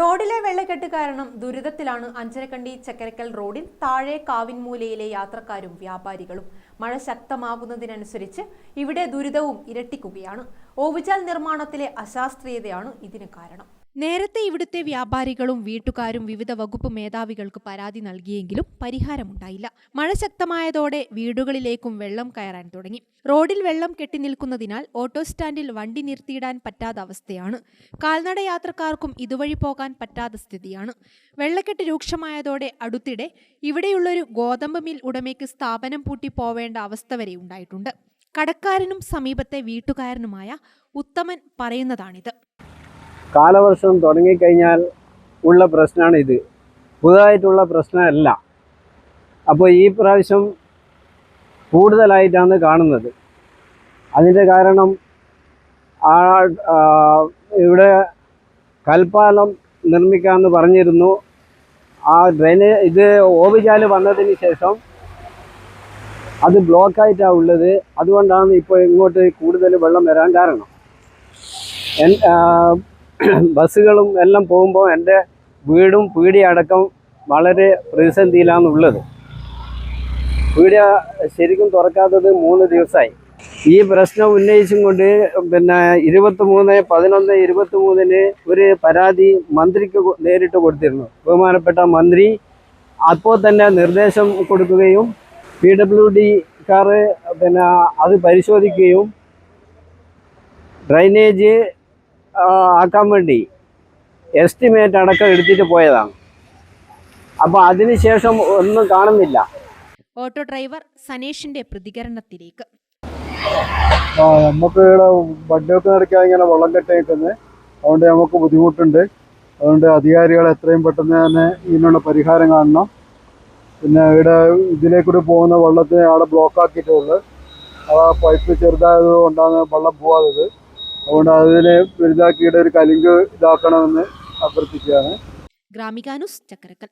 റോഡിലെ വെള്ളക്കെട്ട് കാരണം ദുരിതത്തിലാണ് അഞ്ചരക്കണ്ടി ചക്കരക്കൽ റോഡിൽ താഴെ കാവിൻമൂലയിലെ യാത്രക്കാരും വ്യാപാരികളും. മഴ ശക്തമാകുന്നതിനനുസരിച്ച് ഇവിടെ ദുരിതവും ഇരട്ടിക്കുകയാണ്. ഓവുചാൽ നിർമ്മാണത്തിലെ അശാസ്ത്രീയതയാണ് ഇതിന് കാരണം. നേരത്തെ ഇവിടുത്തെ വ്യാപാരികളും വീട്ടുകാരും വിവിധ വകുപ്പ് മേധാവികൾക്ക് പരാതി നൽകിയെങ്കിലും പരിഹാരമുണ്ടായില്ല. മഴ ശക്തമായതോടെ വീടുകളിലേക്കും വെള്ളം കയറാൻ തുടങ്ങി. റോഡിൽ വെള്ളം കെട്ടി നിൽക്കുന്നതിനാൽ ഓട്ടോ സ്റ്റാൻഡിൽ വണ്ടി നിർത്തിയിടാൻ പറ്റാത്ത അവസ്ഥയാണ്. കാൽനട യാത്രക്കാർക്കും ഇതുവഴി പോകാൻ പറ്റാത്ത സ്ഥിതിയാണ്. വെള്ളക്കെട്ട് രൂക്ഷമായതോടെ അടുത്തിടെ ഇവിടെയുള്ളൊരു ഗോതമ്പ് മിൽ ഉടമയ്ക്ക് സ്ഥാപനം പൂട്ടി പോവേണ്ട അവസ്ഥ വരെ ഉണ്ടായിട്ടുണ്ട്. കടക്കാരനും സമീപത്തെ വീട്ടുകാരനുമായ ഉത്തമൻ പറയുന്നതാണിത്. കാലവർഷം തുടങ്ങിക്കഴിഞ്ഞാൽ ഉള്ള പ്രശ്നമാണ് ഇത് പുതുതായിട്ടുള്ള പ്രശ്നമല്ല. അപ്പോൾ ഈ പ്രാവശ്യം കൂടുതലായിട്ടാണ് കാണുന്നത്. അതിന്റെ കാരണം ആ ഇവിടെ കൽപ്പാലം നിർമ്മിക്കാമെന്ന് പറഞ്ഞിരുന്നു. ആ ഡ്രെയിന് ഇത് ഓവിചാൽ വന്നതിന് ശേഷം അത് ബ്ലോക്കായിട്ടാണ് ഉള്ളത്. അതുകൊണ്ടാണ് ഇപ്പോൾ ഇങ്ങോട്ട് കൂടുതൽ വെള്ളം വരാൻ കാരണം. ബസ്സുകളും എല്ലാം പോകുമ്പോൾ എന്റെ വീടും പീടിയ അടക്കം വളരെ പ്രതിസന്ധിയിലാണുള്ളത്. പീടിയ ശരിക്കും തുറക്കാത്തത് മൂന്ന് ദിവസമായി. ഈ പ്രശ്നം ഉന്നയിച്ചും കൊണ്ട് പിന്നെ ഇരുപത്തി മൂന്ന് പതിനൊന്ന് ഇരുപത്തി മൂന്നിന് ഒരു പരാതി മന്ത്രിക്ക് നേരിട്ട് കൊടുത്തിരുന്നു. ബഹുമാനപ്പെട്ട മന്ത്രി അപ്പോൾ തന്നെ നിർദ്ദേശം കൊടുക്കുകയും പി ഡബ്ല്യു ഡിക്കാർ പിന്നെ അത് പരിശോധിക്കുകയും ഡ്രൈനേജ് ആക്കാൻ വേണ്ടി എസ്റ്റിമേറ്റ് അടക്കം എടുത്തിട്ട് പോയതാണ്. അപ്പോൾ അതിനുശേഷം ഒന്നും കാണുന്നില്ല. ഓട്ടോ ഡ്രൈവർ സനേഷിന്റെ പ്രതികരണത്തിലേക്ക്. ആ നമുക്ക് ഇവിടെ വണ്ടിയൊക്കെ നടക്കാൻ ഇങ്ങനെ വെള്ളം കെട്ടി നിൽക്കുന്നത് അതുകൊണ്ട് നമുക്ക് ബുദ്ധിമുട്ടുണ്ട്. അതുകൊണ്ട് അധികാരികൾ എത്രയും പെട്ടെന്ന് തന്നെ ഇതിനുള്ള പരിഹാരം കാണണം. പിന്നെ ഇവിടെ ഇതിലേക്കൂടി പോകുന്ന വെള്ളത്തിന് അവിടെ ബ്ലോക്ക് ആക്കിയിട്ടുള്ളത് ആ പൈപ്പ് ചെറുതായത് കൊണ്ടാണ് വെള്ളം പോവാത്തത്. അതുകൊണ്ട് അതിനെ വലുതാക്കിയിട്ട് ഒരു കലിങ്ക് ഇതാക്കണമെന്ന് അഭ്യർത്ഥിക്കുകയാണ്. ഗ്രാമികാനുസ് ചക്കരക്കൽ.